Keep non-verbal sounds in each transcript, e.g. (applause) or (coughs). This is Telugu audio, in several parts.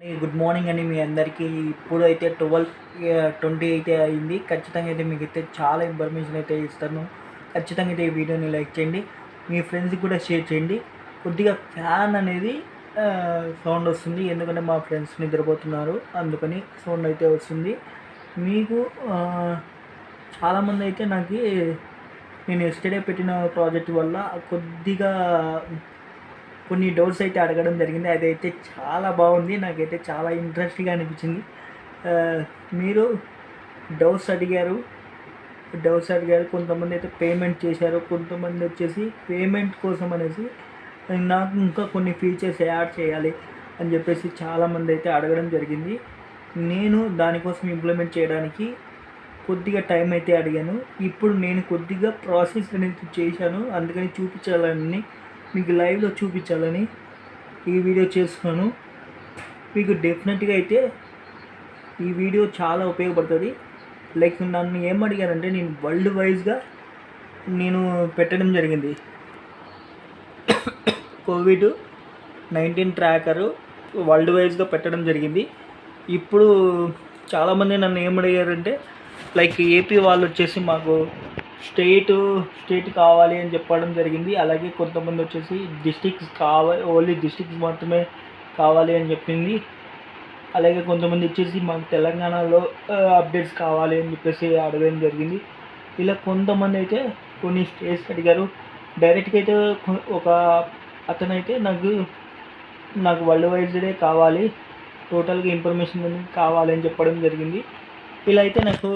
గుడ్ మార్నింగ్ అండి మీ అందరికీ. ఇప్పుడు అయితే ట్వెల్వ్ ట్వంటీ అయితే అయింది. ఖచ్చితంగా అయితే మీకు అయితే చాలా ఇన్ఫర్మేషన్ అయితే ఇస్తాను. ఖచ్చితంగా అయితే ఈ వీడియోని లైక్ చేయండి. మీ ఫ్రెండ్స్కి కూడా షేర్ చేయండి. కొద్దిగా ఫ్యాన్ అనేది సౌండ్ వస్తుంది. ఎందుకంటే మా ఫ్రెండ్స్ నిద్రపోతున్నారు. అందుకని సౌండ్ అయితే వస్తుంది. మీకు చాలామంది అయితే నాకు నేను ఎస్టర్డే పెట్టిన ప్రాజెక్ట్ వల్ల కొద్దిగా కొన్ని డౌట్స్ అయితే అడగడం జరిగింది. అదైతే చాలా బాగుంది. నాకైతే చాలా ఇంట్రెస్ట్గా అనిపించింది. మీరు డౌట్స్ అడిగారు. డౌట్స్ అడిగారు. కొంతమంది అయితే పేమెంట్ చేశారు. కొంతమంది వచ్చేసి పేమెంట్ కోసం అనేసి నాకు ఇంకా కొన్ని ఫీచర్స్ యాడ్ చేయాలి అని చెప్పేసి చాలామంది అయితే అడగడం జరిగింది. నేను దానికోసం ఇంప్లిమెంట్ చేయడానికి కొద్దిగా టైం అయితే అడిగాను. ఇప్పుడు నేను కొద్దిగా ప్రాసెస్ అనేది చేశాను. అందుకని చూపించాలని మీకు లైవ్లో చూపించాలని ఈ వీడియో చేస్తున్నాను. మీకు డెఫినెట్గా అయితే ఈ వీడియో చాలా ఉపయోగపడుతుంది. లైక్ నన్ను ఏం అడిగారంటే నేను వరల్డ్ వైజ్గా నేను పెట్టడం జరిగింది. కోవిడ్ నైన్టీన్ ట్రాకరు వరల్డ్ వైజ్గా పెట్టడం జరిగింది. ఇప్పుడు చాలామంది నన్ను ఏం అడిగారంటే లైక్ ఏపీ వాళ్ళు వచ్చేసి మాకు స్టేట్ స్టేట్ కావాలి అని చెప్పడం జరిగింది. అలాగే కొంతమంది వచ్చేసి డిస్టిక్స్ కావాలి ఓన్లీ డిస్టిక్స్ మాత్రమే కావాలి అని చెప్పింది. అలాగే కొంతమంది వచ్చేసి మాకు తెలంగాణలో అప్డేట్స్ కావాలి అని చెప్పేసి అడగడం జరిగింది. ఇలా కొంతమంది అయితే కొన్ని స్టేట్స్ అడిగారు. డైరెక్ట్గా అయితే ఒక అతనైతే నాకు నాకు వరల్డ్ వైజ్డే కావాలి. టోటల్గా ఇన్ఫర్మేషన్ అనేది కావాలి అని చెప్పడం జరిగింది. ఇలా అయితే నాకు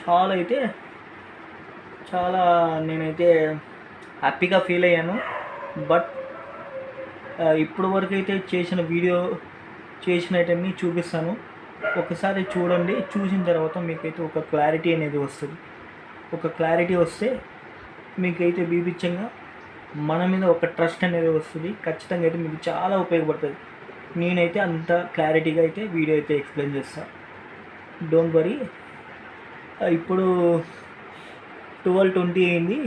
చాలా అయితే చాలా నేనైతే హ్యాపీగా ఫీల్ అయ్యాను. బట్ ఇప్పుడు వరకు అయితే చేసిన వీడియో చేసిన ఐటమ్ని చూపిస్తాను. ఒకసారి చూడండి. చూసిన తర్వాత మీకైతే ఒక క్లారిటీ అనేది వస్తుంది. ఒక క్లారిటీ వస్తే మీకైతే బీభిచ్చంగా మన మీద ఒక ట్రస్ట్ అనేది వస్తుంది. ఖచ్చితంగా అయితే మీకు చాలా ఉపయోగపడుతుంది. నేనైతే అంత క్లారిటీగా అయితే వీడియో అయితే ఎక్స్ప్లెయిన్ చేస్తాను డోంట్ వరీ. ఇప్పుడు ట్వెల్వ్ ట్వంటీ అయింది.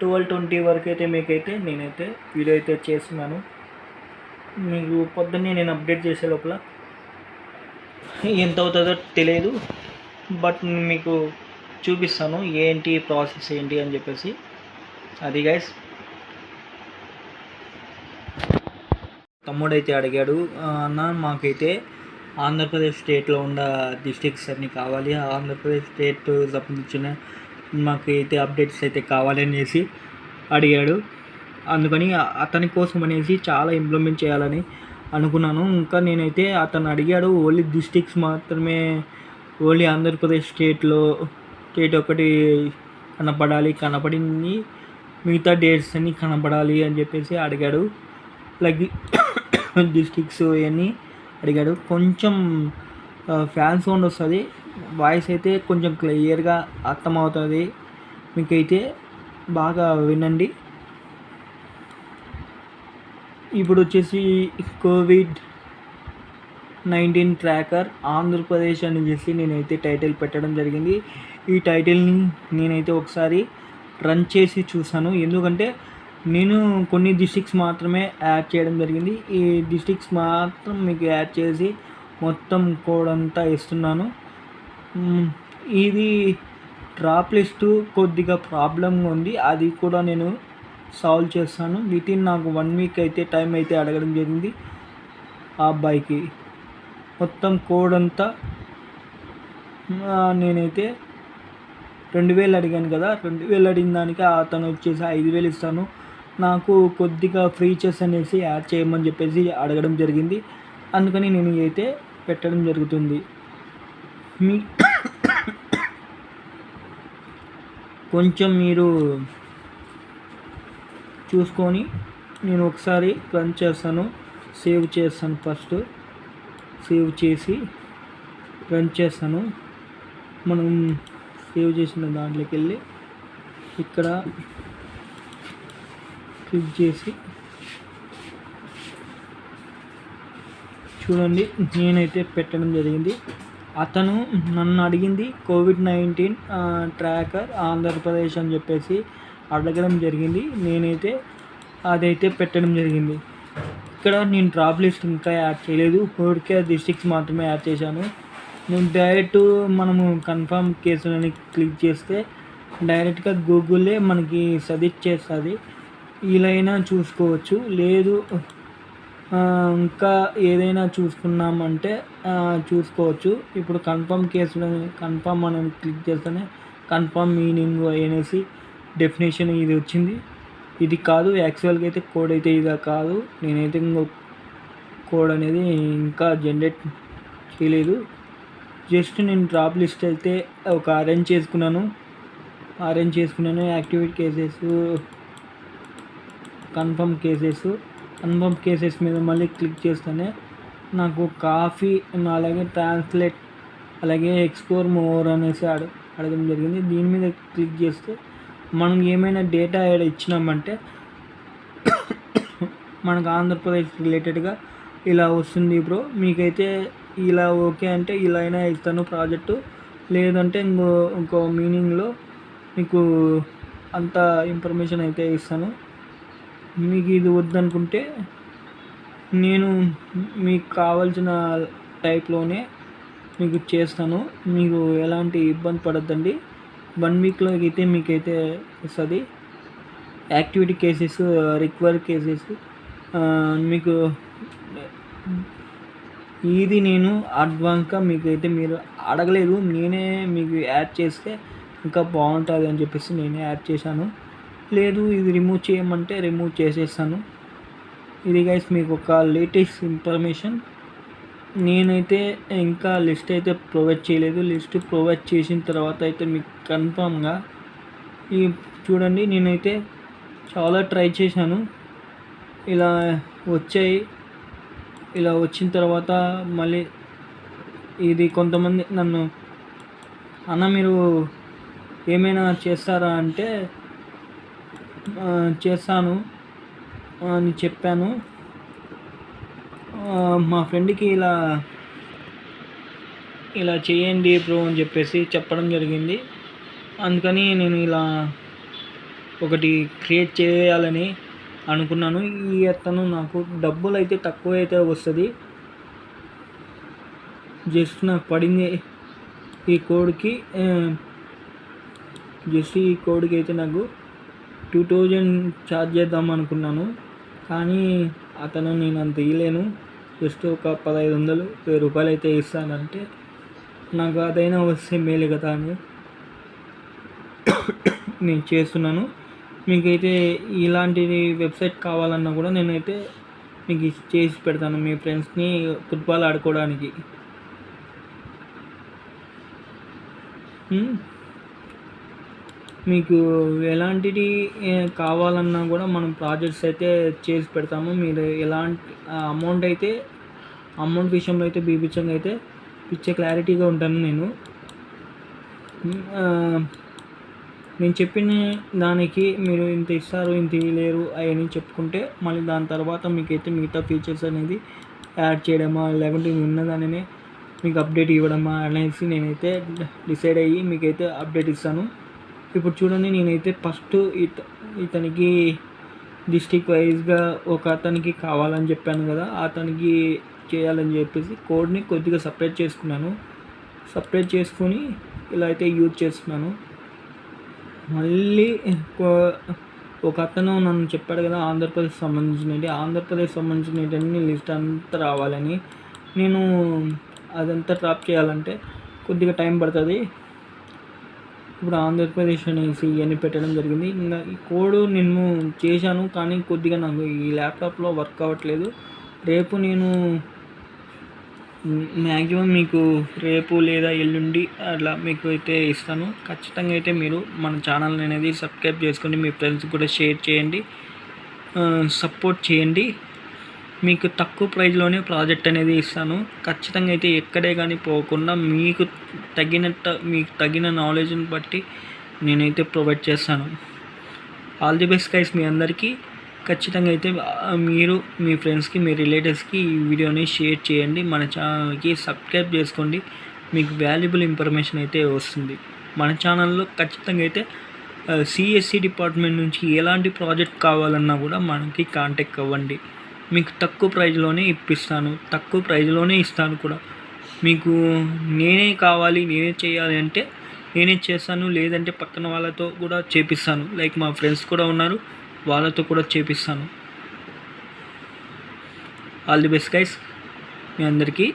ట్వెల్వ్ ట్వంటీ వరకు అయితే మీకైతే నేనైతే వీడియో అయితే చేస్తున్నాను. మీకు పొద్దున్నే నేను అప్డేట్ చేసే లోపల ఎంత అవుతుందో తెలియదు. బట్ మీకు చూపిస్తాను ఏంటి ప్రాసెస్ ఏంటి అని చెప్పేసి. అది గైస్ తమ్ముడైతే అడిగాడు అన్న మాకైతే ఆంధ్రప్రదేశ్ స్టేట్లో ఉన్న డిస్ట్రిక్ట్స్ అన్నీ కావాలి. ఆంధ్రప్రదేశ్ స్టేట్ సంబంధించిన మాకైతే అప్డేట్స్ అయితే కావాలనేసి అడిగాడు. అందుకని అతని కోసం అనేసి చాలా ఇంప్లిమెంట్ చేయాలని అనుకున్నాను. ఇంకా నేనైతే అతను అడిగాడు ఓన్లీ డిస్ట్రిక్ట్స్ మాత్రమే ఓన్లీ ఆంధ్రప్రదేశ్ స్టేట్లో స్టేట్ ఒకటి కనపడాలి కనపడింది మిగతా డేట్స్ అన్నీ కనపడాలి అని చెప్పేసి అడిగాడు. లైక్ (coughs) డిస్ట్రిక్ట్స్ ఇవన్నీ అడిగాడు. కొంచెం ఫ్యాన్ సౌండ్ వస్తుంది. వాయిస్ అయితే కొంచెం క్లియర్గా అర్థమవుతుంది. మీకైతే బాగా వినండి. ఇప్పుడు వచ్చేసి కోవిడ్ నైన్టీన్ ట్రాకర్ ఆంధ్రప్రదేశ్ అని చెప్పి నేనైతే టైటిల్ పెట్టడం జరిగింది. ఈ టైటిల్ని నేనైతే ఒకసారి రన్ చేసి చూసాను ఎందుకంటే నేను కొన్ని డిస్ట్రిక్ట్స్ మాత్రమే యాడ్ చేయడం జరిగింది. ఈ డిస్ట్రిక్ట్స్ మాత్రం మీకు యాడ్ చేసి మొత్తం కోడ్ అంతా ఇస్తున్నాను. ఇది డ్రాప్ లిస్టు కొద్దిగా ప్రాబ్లంగా ఉంది. అది కూడా నేను సాల్వ్ చేస్తాను. విత్ ఇన్ నాకు వన్ వీక్ అయితే టైం అయితే అడగడం జరిగింది. ఆ అబ్బాయికి మొత్తం కోడ్ అంతా నేనైతే రెండు వేలు అడిగాను కదా. రెండు వేలు అడిగిన దానికి అతను వచ్చేసి ఐదు వేలు ఇస్తాను. నాకు కొద్దిగా ఫీచర్స్ అనేసి యాడ్ చేయమని చెప్పేసి అడగడం జరిగింది. అందుకని నేను అయితే పెట్టడం జరుగుతుంది. మీ కొంచెం మీరు చూసుకొని నేను ఒకసారి రన్ చేస్తాను సేవ్ చేస్తాను ఫస్ట్. సేవ్ చేసి రన్ చేస్తాను. మనం సేవ్ చేసిన దాంట్లోకి వెళ్ళి ఇక్కడ క్లిక్ చేసి చూడండి నేనైతే పెట్టడం జరిగింది. అతను నన్ను అడిగింది కోవిడ్ నైన్టీన్ ట్రాకర్ ఆంధ్రప్రదేశ్ అని చెప్పేసి అడగడం జరిగింది. నేనైతే అదైతే పెట్టడం జరిగింది. ఇక్కడ నేను డ్రాప్ లిస్ట్ ఇంకా యాడ్ చేయలేదు. ఊరికే డిస్ట్రిక్ట్స్ మాత్రమే యాడ్ చేశాను. నేను డైరెక్ట్ మనము కన్ఫర్మ్ కేసులని క్లిక్ చేస్తే డైరెక్ట్గా గూగులే మనకి సజెస్ట్ చేస్తుంది. ఇలా అయినా చూసుకోవచ్చు. లేదు ఇంకా ఏదైనా చూసుకున్నామంటే చూసుకోవచ్చు. ఇప్పుడు కన్ఫర్మ్ కేసులు కన్ఫర్మ్ మనం క్లిక్ చేస్తేనే కన్ఫర్మ్ మీనింగ్ అనేసి డెఫినేషన్ ఇది వచ్చింది. ఇది కాదు యాక్చువల్గా అయితే కోడ్ అయితే ఇది కాదు. నేనైతే ఇంకో కోడ్ అనేది ఇంకా జనరేట్ చేయలేదు. జస్ట్ నేను డ్రాప్ లిస్ట్ అయితే ఒక అరేంజ్ చేసుకున్నాను. అరేంజ్ చేసుకున్నాను activate cases confirm cases confirm cases మీద మళ్ళీ క్లిక్ చేస్తేనే నాకు కాఫీ అలాగే ట్రాన్స్లేట్ అలాగే ఎక్స్ప్లోర్ మోర్ అనేసి అడ అడగడం జరిగింది. దీని మీద క్లిక్ చేస్తే మనం ఏమైనా డేటా యాడ్ ఇచ్చినామంటే మనకు ఆంధ్రప్రదేశ్ రిలేటెడ్గా ఇలా వస్తుంది బ్రో మీకైతే ఇలా ఓకే అంటే ఇలా అయినా ఇస్తాను ప్రాజెక్టు లేదంటే ఇంకో ఇంకో మీనింగ్లో మీకు అంత ఇన్ఫర్మేషన్ అయితే ఇస్తాను. మీకు ఇది వద్దనుకుంటే నేను మీకు కావాల్సిన టైప్లోనే మీకు చేస్తాను. మీకు ఎలాంటి ఇబ్బంది పడద్దండి. వన్ వీక్లో అయితే మీకైతే వస్తుంది. యాక్టివిటీ కేసెస్ రిక్వైర్ కేసెస్ మీకు ఇది నేను అడ్వాన్స్గా మీకైతే మీరు అడగలేదు. నేనే మీకు యాడ్ చేస్తే ఇంకా బాగుంటుంది అని చెప్పేసి నేనే యాడ్ చేశాను. లేదు ఇది రిమూవ్ చేయమంటే రిమూవ్ చేసేస్తాను. ఇది గైస్ మీకు ఒక లేటెస్ట్ ఇన్ఫర్మేషన్ నేనైతే ఇంకా లిస్ట్ అయితే ప్రొవైడ్ చేయలేదు. లిస్ట్ ప్రొవైడ్ చేసిన తర్వాత అయితే మీకు కన్ఫామ్గా ఈ చూడండి నేనైతే చాలా ట్రై చేశాను. ఇలా వచ్చాయి. ఇలా వచ్చిన తర్వాత మళ్ళీ ఇది కొంతమంది నన్ను అన్న మీరు ఏమైనా చేస్తారా? అంటే చేస్తాను అని చెప్పాను. మా ఫ్రెండ్కి ఇలా ఇలా చేయండి బ్రో అని చెప్పేసి చెప్పడం జరిగింది. అందుకని నేను ఇలా ఒకటి క్రియేట్ చేయాలని అనుకున్నాను. ఈ అతను నాకు డబ్బులు అయితే తక్కువ అయితే వస్తుంది. జస్ట్ నాకు పడింది ఈ కోడ్కి జస్ట్ ఈ కోడ్కి అయితే నాకు టూ థౌజండ్ ఛార్జ్ చేద్దాం అనుకున్నాను. కానీ అతను నేను అంత ఇవ్వలేను జస్ట్ ఒక పదహైదు వందలు వెయ్యి రూపాయలు అయితే ఇస్తానంటే నాకు అదైనా వస్తే మేలు కదా అని నేను చేస్తున్నాను. మీకైతే ఇలాంటి వెబ్సైట్ కావాలన్నా కూడా నేనైతే మీకు చేసి పెడతాను మీ ఫ్రెండ్స్ని ఫుట్బాల్ ఆడుకోవడానికి. మీకు ఎలాంటిది కావాలన్నా కూడా మనం ప్రాజెక్ట్స్ అయితే చేసి పెడతాము. మీరు ఎలాంటి అమౌంట్ అయితే అమౌంట్ విషయంలో అయితే బీపించంగా అయితే పిచ్చే క్లారిటీగా ఉంటాను నేను. నేను చెప్పిన దానికి మీరు ఇంత ఇస్తారు ఇంత ఇవ్వలేరు అవన్నీ చెప్పుకుంటే మళ్ళీ దాని తర్వాత మీకైతే మిగతా ఫీచర్స్ అనేది యాడ్ చేయడమా లేకుంటే ఉన్నదానినే మీకు అప్డేట్ ఇవ్వడమా అనేసి నేనైతే డిసైడ్ అయ్యి మీకైతే అప్డేట్ ఇస్తాను. ఇప్పుడు చూడండి నేనైతే ఫస్ట్ ఇత ఇతనికి డిస్టిక్ వైజ్గా ఒక అతనికి కావాలని చెప్పాను కదా అతనికి చేయాలని చెప్పేసి కోడ్ని కొద్దిగా సపరేట్ చేసుకున్నాను. సపరేట్ చేసుకొని ఇలా అయితే యూజ్ చేస్తున్నాను. మళ్ళీ ఒక అతను నన్ను చెప్పాడు కదా ఆంధ్రప్రదేశ్ సంబంధించినవి. ఆంధ్రప్రదేశ్ సంబంధించినవన్నీ లిస్ట్ అంతా రావాలని. నేను అదంతా డ్రాప్ చేయాలంటే కొద్దిగా టైం పడుతుంది. ఇప్పుడు ఆంధ్రప్రదేశ్ అనేసి ఇవన్నీ పెట్టడం జరిగింది. ఇంకా ఈ కోడ్ నేను చేశాను కానీ కొద్దిగా నాకు ఈ ల్యాప్టాప్లో వర్క్ అవ్వట్లేదు. రేపు నేను మ్యాక్సిమం మీకు రేపు లేదా ఎల్లుండి అట్లా మీకు అయితే ఇస్తాను. ఖచ్చితంగా అయితే మీరు మన ఛానల్ అనేది సబ్స్క్రైబ్ చేసుకోండి మీ ఫ్రెండ్స్ కూడా షేర్ చేయండి. సపోర్ట్ చేయండి. మీకు తక్కువ ప్రైస్లోనే ప్రాజెక్ట్ అనేది ఇస్తాను. ఖచ్చితంగా అయితే ఎక్కడే కానీ పోకుండా మీకు తగినట్టు మీకు తగిన నాలెడ్జ్ని బట్టి నేనైతే ప్రొవైడ్ చేస్తాను. ఆల్ ది బెస్ట్ గైస్ మీ అందరికీ. ఖచ్చితంగా అయితే మీరు మీ ఫ్రెండ్స్కి మీ రిలేటివ్స్కి ఈ వీడియోని షేర్ చేయండి. మన ఛానల్కి సబ్స్క్రైబ్ చేసుకోండి. మీకు వాల్యుబుల్ ఇన్ఫర్మేషన్ అయితే వస్తుంది. మన ఛానల్లో ఖచ్చితంగా అయితే సిఎస్సి డిపార్ట్మెంట్ నుంచి ఎలాంటి ప్రాజెక్ట్ కావాలన్నా కూడా మనకి కాంటాక్ట్ అవ్వండి. మీకు తక్కువ ప్రైజ్లోనే ఇప్పిస్తాను తక్కువ ప్రైజ్లోనే ఇస్తాను కూడా. మీకు నేనే కావాలి నేనే చేయాలి అంటే నేనే చేస్తాను లేదంటే పక్కన వాళ్ళతో కూడా చేపిస్తాను. లైక్ మా ఫ్రెండ్స్ కూడా ఉన్నారు వాళ్ళతో కూడా చేపిస్తాను. All the best guys. మీ అందరికీ